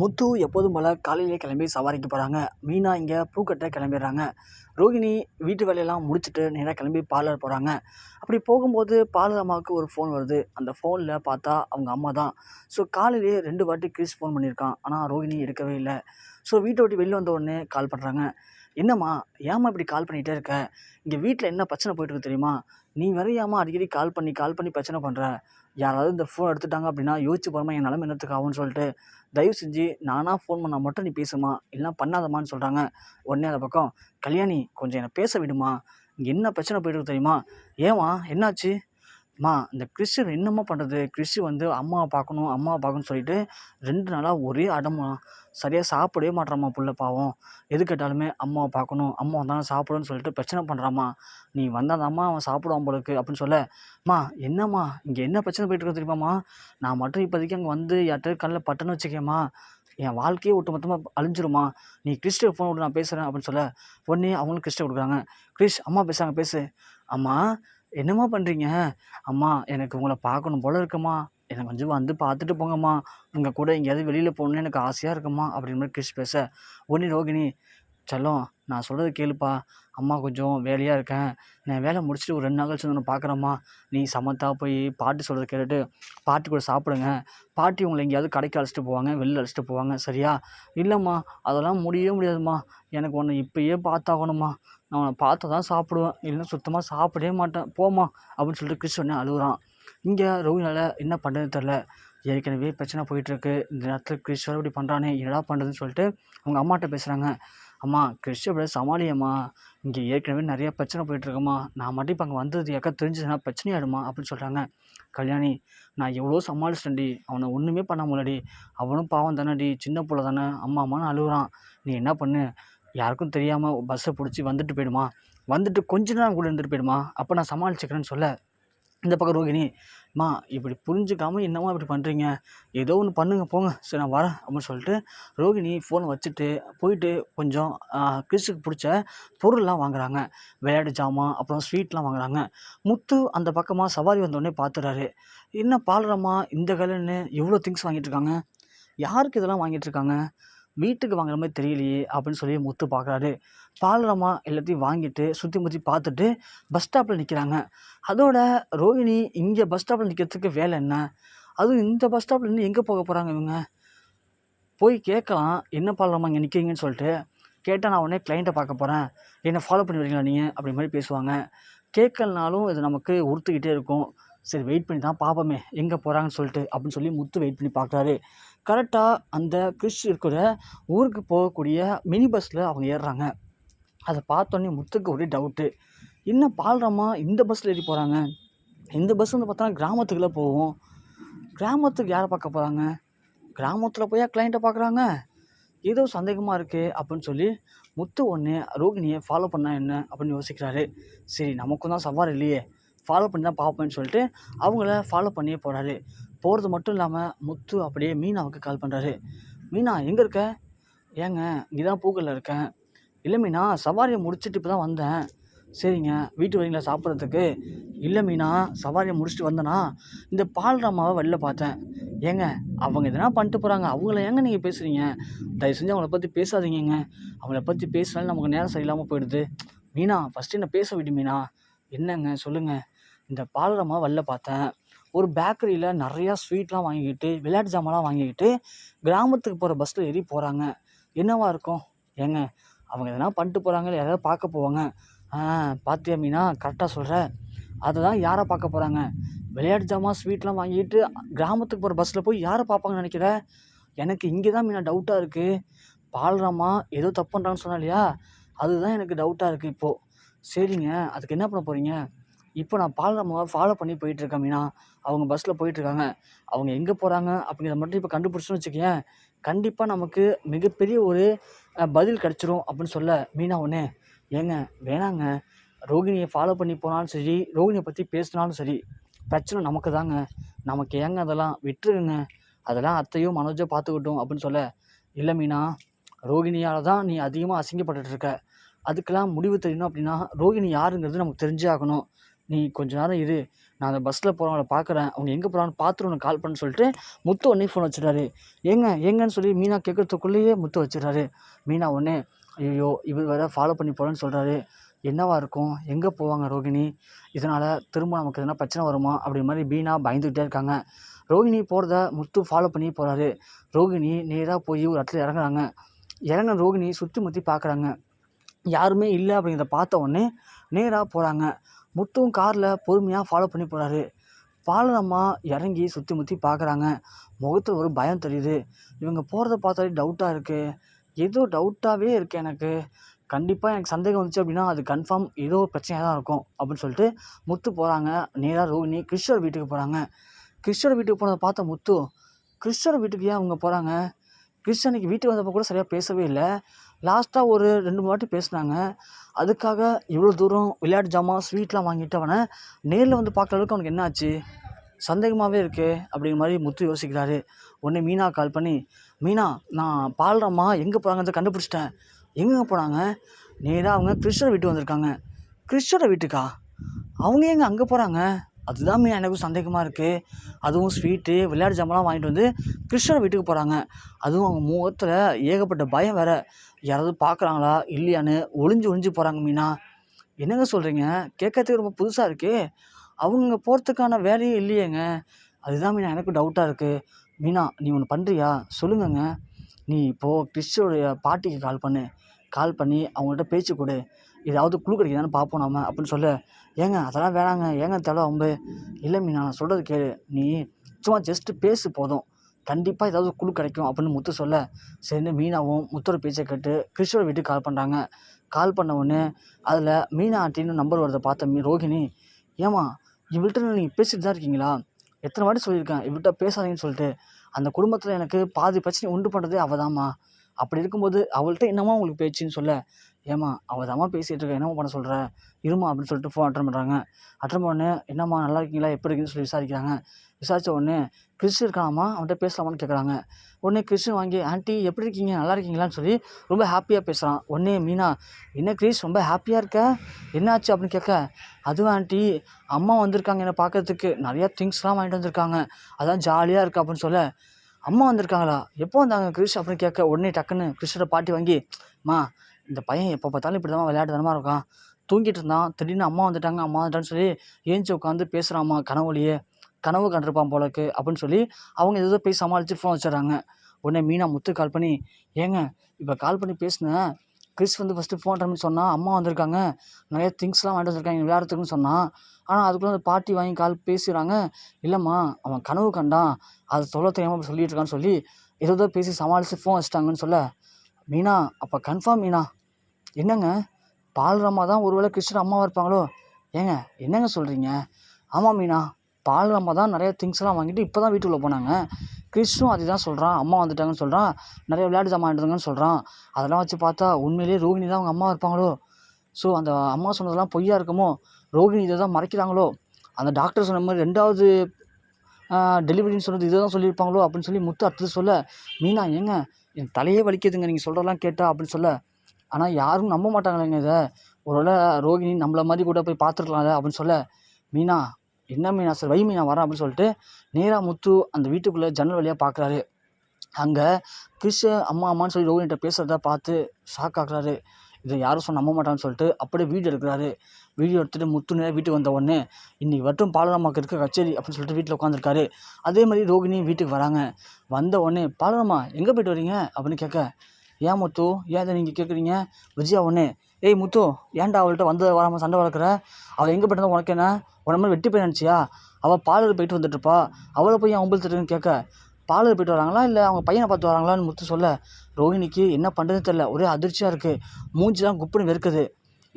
முத்து எப்போதும் போல் காலையிலேயே கிளம்பி சவாரிக்கு போகிறாங்க மீனா இங்கே பூக்கட்ட கிளம்பிடுறாங்க. ரோகிணி வீட்டு வேலையெல்லாம் முடிச்சுட்டு நேராக கிளம்பி பார்லர் போகிறாங்க அப்படி போகும்போது பார்லர் அம்மாவுக்கு ஒரு ஃபோன் வருது. அந்த ஃபோனில் பார்த்தா அவங்க அம்மா தான். ஸோ காலையிலே ரெண்டு வாட்டி கிறிஸ் ஃபோன் பண்ணியிருக்கான். ஆனால் ரோகிணி எடுக்கவே இல்லை. ஸோ வீட்டை விட்டு வெளில வந்த உடனே கால் பண்ணுறாங்க என்னம்மா ஏம்மா இப்படி கால் பண்ணிகிட்டே இருக்க? இங்கே வீட்டில் என்ன பிரச்சனை போயிட்டுருக்கு தெரியுமா? நீ வரையாமா அடிக்கடி கால் பண்ணி கால் பண்ணி பிரச்சனை பண்ணுற யாராவது இந்த ஃபோன் எடுத்துட்டாங்க அப்படின்னா யோசிச்சு பாருமா என் நிலமை என்னத்துக்கு ஆகும்னு சொல்லிட்டு. தயவு செஞ்சு நானாக ஃபோன் பண்ணால் மட்டும் நீ பேசுமா? இல்லைனா பண்ணாதம்மான்னு சொல்கிறாங்க உடனே அந்த பக்கம் கல்யாணி கொஞ்சம் என்னை பேச விடுமா? இங்கே என்ன பிரச்சனை போயிட்டுருக்கு தெரியுமா? ஏம்மா என்னாச்சு? அம்மா இந்த கிறிஷு என்னம்மா பண்ணுறது கிறிஸ்டி வந்து அம்மாவை பார்க்கணும் அம்மாவை பார்க்கணும்னு சொல்லிட்டு ரெண்டு நாளாக ஒரே அடமா சரியாக சாப்பிடவே மாட்றாம்மா புள்ள பாவம். எது கேட்டாலுமே அம்மாவை பார்க்கணும் அம்மா வந்தாலும் சாப்பிடணும்னு சொல்லிட்டு பிரச்சனை பண்ணுறாம்மா நீ வந்தாதாம்மா அவன் சாப்பிடுவான் போலக்கு அப்படின்னு சொல்ல. அம்மா என்னம்மா இங்கே என்ன பிரச்சனை போயிட்டு இருக்கு தெரியுமாம்மா? நான் மட்டும் இப்போதைக்கு அங்கே வந்து யார்கிட்ட கண்ணில் பட்டுன்னு வச்சுக்கேம்மா. என் வாழ்க்கையே ஒட்டுமொத்தமாக அழிஞ்சிருமா நீ கிறிஸ்ட ஃபோன் விட்டு நான் பேசுகிறேன் அப்படின்னு சொல்ல. உடனே அவங்களும் கிறிஸ்ட கொடுக்குறாங்க. கிறிஸ் அம்மா பேசுகிறாங்க பேசு. அம்மா என்னம்மா பண்ணுறீங்க அம்மா எனக்கு உங்களை பார்க்கணும் போல இருக்கும்மா எனக்கு கொஞ்சம் வந்து பார்த்துட்டு போங்கம்மா. உங்கள் கூட எங்கேயாவது வெளியில் போகணுன்னு எனக்கு ஆசையாக இருக்கும்மா அப்படின்னு மாதிரி கிறிஸ் பேச உடனே ரோகிணி. செல்லம் நான் சொல்கிறது கேளுப்பா. அம்மா கொஞ்சம் வேலையாக இருக்கேன். நான் வேலை முடிச்சுட்டு ஒரு ரெண்டு நாள் கழிச்சு வந்து பார்க்குறேம்மா. நீ சமத்தாக போய் பாட்டி சொல்கிறத கேட்டுட்டு பாட்டி கூட சாப்பிடுங்க. பாட்டி உங்களை எங்கேயாவது கடைக்கு அழைச்சிட்டு போவாங்க வெளில அழைச்சிட்டு போவாங்க. சரியா? இல்லைம்மா அதெல்லாம் முடியவே முடியாதும்மா. எனக்கு ஒன்று இப்பயே பார்த்தாகணும்மா. நான் உன்னை பார்த்தா தான் சாப்பிடுவேன். இல்லைன்னா சுத்தமாக சாப்பிடவே மாட்டேன். போம்மா அப்படின்னு சொல்லிட்டு கிறிஸ் உடனே அழுகுறான் இங்கே ரோகினால என்ன பண்ணுறதுன்னு தெரில ஏற்கனவே பிரச்சனை போயிட்டுருக்கு. இந்த நேரத்தில் கிறிஸ் வேறு இப்படி பண்ணுறானே என்னடா பண்ணுறதுன்னு சொல்லிட்டு அவங்க அம்மாட்ட பேசுகிறாங்க அம்மா கிறிஸ் எப்படியா சமாளியம்மா. இங்கே ஏற்கனவே நிறையா பிரச்சனை போயிட்டுருக்கம்மா நான் மட்டும் இப்போ அங்கே வந்தது எக்கா தெரிஞ்சுதுன்னா பிரச்சனையாடுமா அப்படின்னு சொல்கிறாங்க கல்யாணி நான் எவ்வளோ சமாளிச்சிட்டேன்டி. அவனை ஒன்றுமே பண்ண முடியலடி. அவனும் பாவம் தானேடி. சின்ன பிள்ளை தானே. அம்மா அம்மான்னு அழுகுறான் நீ என்ன பண்ணு? யாருக்கும் தெரியாமல் பஸ்ஸை பிடிச்சி வந்துட்டு போயிடுமா? வந்துட்டு கொஞ்ச நேரம் கூட இருந்துட்டு போயிடுமா? அப்போ நான் சமாளிச்சுக்கிறேன்னு சொல்ல. இந்த பக்கம் ரோகிணி அம்மா இப்படி புரிஞ்சுக்காமல் என்னம்மா இப்படி பண்ணுறீங்க ஏதோ ஒன்று பண்ணுங்க போங்க. சரி நான் வரேன் அப்படின்னு சொல்லிட்டு ரோகிணி ஃபோனை வச்சுட்டு போயிட்டு கொஞ்சம் கிறிஸுக்கு பிடிச்ச பொருள்லாம் வாங்குறாங்க. விளையாட்டு ஜாமான் அப்புறம் ஸ்வீட்லாம் வாங்குறாங்க. முத்து அந்த பக்கமாக சவாரி வந்தோடனே பார்த்துறாரு என்ன பாலரம்மா இந்த கலன்னு இவ்வளோ திங்ஸ் வாங்கிட்டு இருக்காங்க? யாருக்கு இதெல்லாம் வாங்கிட்டு இருக்காங்க? வீட்டுக்கு வாங்குற மாதிரி தெரியலையே அப்படின்னு சொல்லி முத்து பார்க்குறாரு. பாலரமா எல்லாத்தையும் வாங்கிட்டு சுற்றி முற்றி பார்த்துட்டு பஸ் ஸ்டாப்பில் நிற்கிறாங்க அதோட ரோஹிணி இங்கே பஸ் ஸ்டாப்பில் நிற்கிறதுக்கு வேலை என்ன? அதுவும் இந்த பஸ் ஸ்டாப்பில் இருந்து எங்கே போக போகிறாங்க இவங்க? போய் கேட்கலாம் என்ன பாலரமா இங்கே நிற்கிறீங்கன்னு சொல்லிட்டு கேட்டால் நான் உடனே கிளைண்ட்டை பார்க்க போகிறேன் என்னை ஃபாலோ பண்ணி வரீங்களா நீங்கள் அப்படி மாதிரி பேசுவாங்க. கேட்கலனாலும் இது நமக்கு உறுத்துக்கிட்டே இருக்கும். சரி வெயிட் பண்ணி தான் பார்ப்போமே எங்கே போகிறாங்கன்னு சொல்லிட்டு அப்படின்னு சொல்லி முத்து வெயிட் பண்ணி பார்க்குறாரு. கரெக்டாக அந்த கிறிஸ் இருக்கிற ஊருக்கு போகக்கூடிய மினி பஸ்ஸில் அவங்க ஏறுறாங்க. அதை பார்த்தோன்னே முத்துக்கு ஒரே டவுட்டு என்ன பால்ராமா இந்த பஸ்ஸில் ஏறி போகிறாங்க இந்த பஸ் வந்து பார்த்தோன்னா கிராமத்துக்குள்ளே போகும் கிராமத்துக்கு யாரை பார்க்க போகிறாங்க கிராமத்தில் போய் கிளைண்ட்டை பார்க்குறாங்க ஏதோ சந்தேகமாக இருக்குது அப்படின்னு சொல்லி முத்து ஒன்று ரோகிணியை ஃபாலோ பண்ணால் என்ன அப்படின்னு யோசிக்கிறாரு. சரி நமக்கும் தான் சவால் இல்லையே. ஃபாலோ பண்ணி தான் பார்ப்பேன்னு சொல்லிட்டு அவங்கள ஃபாலோ பண்ணியே போகிறாரு போகிறது மட்டும் இல்லாமல் முத்து அப்படியே மீனாவுக்கு கால் பண்ணுறாரு மீனா எங்கே இருக்க? ஏங்க இங்கே தான் பூக்கல்ல இருக்கேன். இல்லை மீனா சவாரியை முடிச்சுட்டு இப்போ தான் வந்தேன். சரிங்க வீட்டு வரீங்களா சாப்பிட்றதுக்கு. இல்லை மீனா சவாரியை முடிச்சுட்டு வந்தேனா? இந்த பால்ராமாவை வெளில பார்த்தேன். ஏங்க அவங்க எதனா பண்ணிட்டு போகிறாங்க அவங்கள ஏங்க நீங்கள் பேசுகிறீங்க தயவு செஞ்சு அவங்கள பற்றி பேசாதீங்கங்க. அவங்கள பற்றி பேசினாலும் நமக்கு நேரம் சரியில்லாமல் போயிடுது. மீனா ஃபஸ்ட்டு என்ன பேச விடு மீனா. என்னங்க சொல்லுங்கள் இந்த பால்ராமாவை வெளில பார்த்தேன். ஒரு பேக்கரியில் நிறையா ஸ்வீட்லாம் வாங்கிக்கிட்டு விளையாட்டு ஜாமான்லாம் வாங்கிக்கிட்டு கிராமத்துக்கு போகிற பஸ்ஸில் ஏறி போகிறாங்க என்னவா இருக்கும்? ஏங்க அவங்க எதனா பண்ணிட்டு போகிறாங்க இல்லை யாராவது பார்க்க போவாங்க? ஆ மீனா கரெக்டாக சொல்கிற அதை தான் யாரை பார்க்க போகிறாங்க விளையாட்டு ஜாமான் ஸ்வீட்லாம் வாங்கிட்டு கிராமத்துக்கு போகிற பஸ்ஸில் போய் யாரை பார்ப்பாங்கன்னு நினைக்கிற? எனக்கு இங்கே தான் மீனா டவுட்டாக இருக்குது பால்ராமா ஏதோ தப்பு பண்ணுறான்னு சொன்னா இல்லையா? அதுதான் எனக்கு டவுட்டாக இருக்குது இப்போது சரிங்க அதுக்கு என்ன பண்ண போகிறீங்க இப்போ நான் பால்ராமாவை ஃபாலோ பண்ணி போயிட்டுருக்கேன் மீனா. அவங்க பஸ்ஸில் போயிட்டுருக்காங்க. அவங்க எங்கே போகிறாங்க அப்படிங்கிறத மட்டும் இப்போ கண்டுபிடிச்சோன்னு வச்சுக்கேன் கண்டிப்பாக நமக்கு மிகப்பெரிய ஒரு பதில் கிடச்சிரும் அப்படின்னு சொல்ல மீனா ஒன்று ஏங்க வேணாங்க. ரோகிணியை ஃபாலோ பண்ணி போனாலும் சரி ரோகிணியை பற்றி பேசினாலும் சரி பிரச்சனை நமக்கு தாங்க. நமக்கு ஏங்க அதெல்லாம் விட்டுருங்க. அதெல்லாம் அத்தையும் மனோஜோ பார்த்துக்கிட்டோம் அப்படின்னு சொல்ல இல்லை மீனா ரோகிணியால் தான் நீ அதிகமாக அசிங்கப்பட்டுட்டு இருக்க. அதுக்கெல்லாம் முடிவு தெரியணும் அப்படின்னா ரோகிணி யாருங்கிறது நமக்கு தெரிஞ்சே ஆகணும். நீ கொஞ்ச நேரம் இரு. நான் அந்த பஸ்ஸில் போகிறவங்கள பார்க்குறேன் அவங்க எங்கே போகிறாங்கன்னு பார்த்துட்டு உனக்கு கால் பண்ண சொல்லிட்டு முத்து உடனே ஃபோன் வச்சிடறாரு. ஏங்க எங்கன்னு சொல்லி மீனா கேட்குறதுக்குள்ளேயே முத்து வச்சிடறாரு. மீனா உடனே ஐயோ இவர் வேற ஃபாலோ பண்ணி போகிறேன்னு சொல்கிறாரு என்னவா இருக்கும்? எங்கே போவாங்க ரோகிணி? இதனால் திரும்ப நமக்கு எதனா பிரச்சனை வருமா? அப்படி மாதிரி மீனா பயந்துக்கிட்டே இருக்காங்க. ரோகிணி போகிறத முத்து ஃபாலோ பண்ணி போகிறாரு ரோகிணி நேராக போய் ஒரு இடத்துல இறங்குறாங்க. இறங்கின ரோகிணி சுற்றி முற்றி பார்க்குறாங்க யாருமே இல்லை அப்படிங்கிறத பார்த்த உடனே நேராக போகிறாங்க முத்துவும் காரில் பொறுமையாக ஃபாலோ பண்ணி போகிறாரு பாலரம்மா இறங்கி சுற்றி முற்றி பார்க்குறாங்க முகத்தில் ஒரு பயம் தெரியுது. இவங்க போகிறத பார்த்தாலே டவுட்டாக இருக்குது ஏதோ டவுட்டாகவே இருக்குது எனக்கு. கண்டிப்பாக எனக்கு சந்தேகம் வந்துச்சு அப்படின்னா அது கன்ஃபார்ம் ஏதோ ஒரு பிரச்சனையாக தான் இருக்கும் அப்படின்னு சொல்லிட்டு முத்து போகிறாங்க நேராக ரோஹினி கிருஷ்ணர் வீட்டுக்கு போகிறாங்க கிருஷ்ணர் வீட்டுக்கு போனதை பார்த்த முத்து கிருஷ்ணர் வீட்டுக்கு ஏன் அவங்க போகிறாங்க கிருஷ்ணனுக்கு வீட்டுக்கு வந்தப்போ கூட சரியாக பேசவே இல்லை. லாஸ்ட்டாக ஒரு ரெண்டு மூணு வாட்டி பேசினாங்க. அதுக்காக இவ்வளோ தூரம் விளையாட்டு ஜாமான் ஸ்வீட்லாம் வாங்கிட்டு அவனை நேரில் வந்து பார்க்குற அளவுக்கு அவனுக்கு என்ன ஆச்சு சந்தேகமாகவே இருக்குது அப்படிங்கிற மாதிரி முத்து யோசிக்கிறாரு. உடனே மீனா கால் பண்ணி மீனா நான் பால்ரம்மா எங்கே போகிறாங்கன்றத கண்டுபிடிச்சிட்டேன். எங்கெங்க போனாங்க? நேராக அவங்க கிருஷ்ணர் வீட்டுக்கு வந்திருக்காங்க. கிருஷ்ணரை வீட்டுக்கா? அவங்க எங்கே அங்கே போகிறாங்க அதுதான் மீனா எனக்கும் சந்தேகமாக இருக்குது அதுவும் ஸ்வீட்டு விளையாட்டு ஜாமான்லாம் வாங்கிட்டு வந்து கிருஷ்ணர் வீட்டுக்கு போகிறாங்க அதுவும் அவங்க முகத்தில் ஏகப்பட்ட பயம் வேற. யாராவது பார்க்குறாங்களா இல்லையான்னு ஒளிஞ்சு ஒளிஞ்சு போகிறாங்க மீனா. என்னங்க சொல்கிறீங்க கேட்கறதுக்கு ரொம்ப புதுசாக இருக்குது அவங்க போகிறதுக்கான வேலையே இல்லையேங்க. அதுதான் மீனா எனக்கு டவுட்டாக இருக்குது மீனா நீ ஒன்று பண்ணுறியா சொல்லுங்கங்க. நீ இப்போது கிறிஸ்டோடைய பாட்டிக்கு கால் பண்ணு. கால் பண்ணி அவங்கள்ட்ட பேச்சு கொடு. ஏதாவது குழு கிடைக்குதான்னு பார்ப்போம் நம்ம அப்படின்னு சொல்ல ஏங்க அதெல்லாம் வேணாங்க ஏங்க தலை அம்பு? இல்லை மீனா நான் சொல்கிறது கேளு. நீ சும்மா ஜஸ்ட்டு பேசு போதும். கண்டிப்பாக ஏதாவது குழு கிடைக்கும் அப்படின்னு முத்து சொல்ல சரின்னு மீனாவும் முத்தோட பேச்சை கேட்டு கிறிஸ்டோட வீட்டுக்கு கால் பண்ணுறாங்க கால் பண்ண உடனே அதில் மீனா ஆட்டின்னு நம்பர் வரதை பார்த்த மீ ரோகிணி ஏமா இவள்கிட்ட நீங்கள் பேசிட்டு தான் இருக்கீங்களா? எத்தனை வாட்டி சொல்லியிருக்கேன் இவள்கிட்ட பேசாதீங்கன்னு சொல்லிட்டு. அந்த குடும்பத்தில் எனக்கு பாதி பிரச்சனை உண்டு பண்ணுறதே அவள் அப்படி இருக்கும்போது அவள்கிட்ட என்னம்மா உங்களுக்கு பேச்சுன்னு சொல்ல? ஏம்மா அவள் தாம்மா பேசிகிட்டு இருக்க. என்னம்மா பண்ண சொல்கிற இருமா அப்படின்னு சொல்லிட்டு ஃபோன் அட்டன் பண்ணுறாங்க அட்டன் பண்ணு என்னம்மா நல்லா இருக்கீங்களா? எப்படி இருக்குன்னு சொல்லி விசாரிக்கிறாங்க. விசாரித்த உடனே கிறிஸ் இருக்காமா அவன்கிட்ட பேசலாமான்னு கேட்குறாங்க உடனே கிறிஸ்டின் வாங்கி ஆண்டி எப்படி இருக்கீங்க? நல்லா இருக்கீங்களான்னு சொல்லி ரொம்ப ஹாப்பியாக பேசுகிறான் உடனே மீனா என்ன கிறிஸ் ரொம்ப ஹாப்பியாக இருக்க? என்னாச்சு? அப்படின்னு கேட்க அதுவும் ஆண்டி அம்மா வந்திருக்காங்க என்னை பார்க்கறதுக்கு. நிறையா திங்ஸ்லாம் வாங்கிட்டு வந்திருக்காங்க. அதான் ஜாலியாக இருக்கு அப்படின்னு சொல்ல அம்மா வந்திருக்காங்களா? எப்போ வந்தாங்க? கிறிஷ் அப்படின்னு கேட்க உடனே டக்குன்னு கிறிஷோட பாட்டி வாங்கி மா இந்த பையன் எப்போ பார்த்தாலும் இப்படி தான் விளையாட்டு தனமாக இருக்கான். தூங்கிட்டு இருந்தான். திடீர்னு அம்மா வந்துட்டாங்க. அம்மா வந்துட்டான்னு சொல்லி ஏஞ்சி உட்காந்து பேசுகிறாம்மா கனவுலையே. கனவு கண்டிருப்பான் போலக்கு அப்படின்னு சொல்லி அவங்க ஏதோ போய் சமாளித்து ஃபோன் வச்சிடறாங்க. உடனே மீனா முத்து கால் பண்ணி ஏங்க இப்போ கால் பண்ணி பேசினேன். கிறிஸ் வந்து ஃபஸ்ட்டு ஃபோன் பண்ணி சொன்னால் அம்மா வந்திருக்காங்க. நிறைய திங்ஸ்லாம் வாங்கிட்டு வந்திருக்காங்க விளையாடுறதுக்குன்னு சொன்னான் ஆனால் அதுக்குள்ளே அந்த பாட்டி வாங்கி கால் பேசுகிறாங்க இல்லைம்மா அவன் கனவு கண்டான். அது சொல்ல தெரியாமல் சொல்லிட்டு இருக்கான்னு சொல்லி ஏதோ ஏதோ பேசி சமாளித்து ஃபோன் வச்சிட்டாங்கன்னு சொல்ல மீனா அப்போ கன்ஃபார்ம் மீனா என்னங்க? பால்ராமா தான் ஒருவேளை கிருஷ்ணர் அம்மாவாக இருப்பாங்களோ? ஏங்க என்னங்க சொல்கிறீங்க ஆமாம் மீனா பால்ராமா தான் நிறைய திங்ஸ்லாம் வாங்கிட்டு இப்போ தான் வீட்டுக்குள்ளே போனாங்க. கிறிஷும் அதை தான் சொல்கிறான் அம்மா வந்துட்டாங்கன்னு சொல்கிறான் நிறைய விளையாட்டு ஜாமான் வாங்கிட்டுருங்கன்னு சொல்கிறான் அதெல்லாம் வச்சு பார்த்தா உண்மையிலேயே ரோகிணி தான் அவங்க அம்மா இருப்பாங்களோ? ஸோ அந்த அம்மா சொன்னதெல்லாம் பொய்யா இருக்குமோ? ரோகிணி இதை தான் மறைக்கிறாங்களோ? அந்த டாக்டர் சொன்ன மாதிரி ரெண்டாவது டெலிவரின்னு சொன்னது இதை தான் சொல்லியிருப்பாங்களோ? அப்படின்னு சொல்லி முத்து அடுத்தது சொல்ல மீனா ஏங்க என் தலையே வலிக்குதுங்க. நீங்கள் சொல்கிறதெல்லாம் கேட்டா அப்படின்னு சொல்ல. ஆனால் யாரும் நம்ப மாட்டாங்களேங்க இதை. ஒருவேளை ரோகிணி நம்மள மாதிரி கூட போய் பார்த்துருக்கலாம்ல அப்படின்னு சொல்ல மீனா என்ன மீனா சார்? வை மீனா வரேன் அப்படின்னு சொல்லிட்டு நேராக முத்து அந்த வீட்டுக்குள்ளே ஜன்னல் வழியாக பார்க்குறாரு அங்கே கிறிஷ் அம்மா அம்மான்னு சொல்லி ரோகிணிகிட்ட பேசுகிறத பார்த்து ஷாக் ஆகுறாரு இதை யாரும் சொன்ன நம்ப மாட்டான்னு சொல்லிட்டு அப்படியே வீடியோ எடுக்கிறாரு. வீடியோ எடுத்துகிட்டு முத்து நேரம் வீட்டுக்கு வந்த உடனே இன்றைக்கி வட்டும் பாலராமாக்கு இருக்க கச்சேரி அப்படின்னு சொல்லிட்டு வீட்டில் உட்காந்துருக்காரு அதே மாதிரி ரோகிணியும் வீட்டுக்கு வராங்க. வந்த உடனே பாலராமா எங்கே போயிட்டு வரீங்க? அப்படின்னு கேட்க ஏன் முத்து ஏன் இதை நீங்கள் கேட்குறீங்க விஜயா ஒன்று ஏய் முத்து ஏன்டா அவள்கிட்ட வந்து வராமல் சண்டை வளர்க்குற? அவள் எங்கே போயிட்டு உனக்கு என்ன? உன மாதிரி வெட்டி போய் நினச்சியா? அவள் பாலர் போயிட்டு வந்துட்டுருப்பா. அவளை போய் ஏன் திட்டுன்னு கேட்க? பாலர் போயிட்டு வராங்களா? இல்லை அவங்க பையனை பார்த்து வராங்களான்னு முத்து சொல்ல. ரோஹிணிக்கு என்ன பண்ணுறதுன்னு தெரில ஒரே அதிர்ச்சியாக இருக்குது மூஞ்சிலாம் குப்புன்னு வெறுக்குது.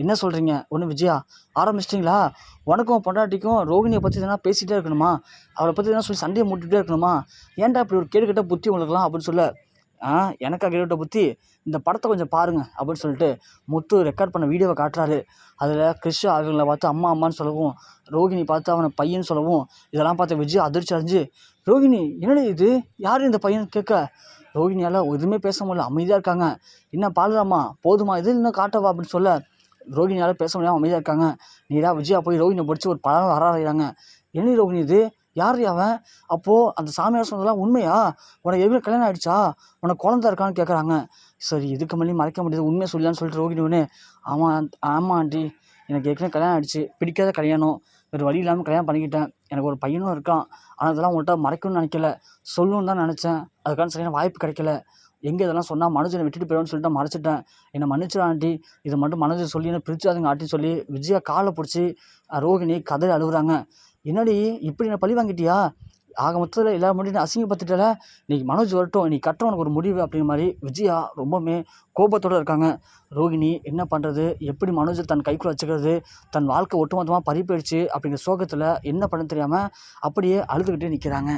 என்ன சொல்கிறீங்க ஒன்று விஜயா ஆரம்பிச்சிட்டிங்களா? உனக்கும் பொண்டாட்டிக்கும் ரோகிணியை பற்றி எதனா பேசிகிட்டே இருக்கணுமா? அவளை பற்றி எதனா சொல்லி சண்டையை மூட்டிகிட்டே இருக்கணுமா? ஏன்டா இப்படி ஒரு கேடுகட்ட புத்தி உங்களுக்குலாம் அப்படின்னு சொல்ல. எனக்கா கேடுகட்ட புத்தி இந்த படத்தை கொஞ்சம் பாருங்கள் அப்படின்னு சொல்லிட்டு முத்து ரெக்கார்ட் பண்ண வீடியோவை காட்டுறாரு. அதில் கிறிஷ் அவங்கள பார்த்து அம்மா அம்மான்னு சொல்லவும் ரோகிணி பார்த்து அவனை பையன் சொல்லவும் இதெல்லாம் பார்த்து விஜய் அதிர்ச்சி அடைஞ்சு ரோகிணி என்னடி இது? யார் இந்த பையன்? கேட்க ரோகிணியால் எதுவுமே பேச முடியல அமைதியாக இருக்காங்க. என்ன பாடுறாமா போதுமா? இது இன்னும் காட்டவா? அப்படின்னு சொல்ல ரோகிணியால் பேச முடியாமல் அமைதியாக இருக்காங்க. நீடா விஜயா போய் ரோகிணியை பிடிச்சி ஒரு பழம் வராறாங்க என்ன ரோகிணி இது? யார் அவன்? அப்போது அந்த சாமியார் சொன்னதெல்லாம் உண்மையா? உனக்கு எவ்வளோ கல்யாணம் ஆயிடுச்சா? உனக்கு குழந்த இருக்கான்னு கேட்குறாங்க சரி இதுக்கு மேலே மறைக்க முடியாது. உண்மையை சொல்லலான்னு சொல்லிட்டு ரோகிணி ஒன்று ஆமாம் ஆமாம் ஆண்டி. எனக்கு ஏற்கனவே கல்யாணம் ஆயிடுச்சு. பிடிக்காத கல்யாணம். வேறு வழி இல்லாமல் கல்யாணம் பண்ணிக்கிட்டேன். எனக்கு ஒரு பையனும் இருக்கான். ஆனால் அதெல்லாம் உங்கள்கிட்ட மறைக்கணும்னு நினைக்கல. சொல்லணும்னு தான் நினச்சேன். அதுக்கான சரியான வாய்ப்பு கிடைக்கல. எங்கே இதெல்லாம் சொன்னால் மனுஜனை விட்டுட்டு போயிடும்னு சொல்லிட்டு மறைச்சிட்டேன். என்னை மன்னிச்சிடும் ஆண்டி. இதை மட்டும் மனுஷன் சொல்லி என்ன பிரிச்சாதுங்க ஆட்டி சொல்லி. விஜயா காலை பிடிச்சி ரோகிணி கதறி அழுகுறாங்க. என்னடி இப்படி என்ன பழி வாங்கிட்டியா? ஆக மொத்தத்தில் எல்லா முடியும் அசிங்கப்படுத்திட்டல. இன்னைக்கு மனோஜ் வரட்டும் நீ கட்டுறவனுக்கு ஒரு முடிவு அப்படிங்கிற மாதிரி விஜயா ரொம்பவுமே கோபத்தோடு இருக்காங்க. ரோகிணி என்ன பண்ணுறது எப்படி மனோஜை தன் கைக்குள்ளே வச்சுக்கிறது? தன் வாழ்க்கை ஒட்டுமொத்தமாக பறிப்பிடுச்சு அப்படிங்கிற சோகத்தில் என்ன பண்ண தெரியாமல் அப்படியே அழுதுகிட்டே நிற்கிறாங்க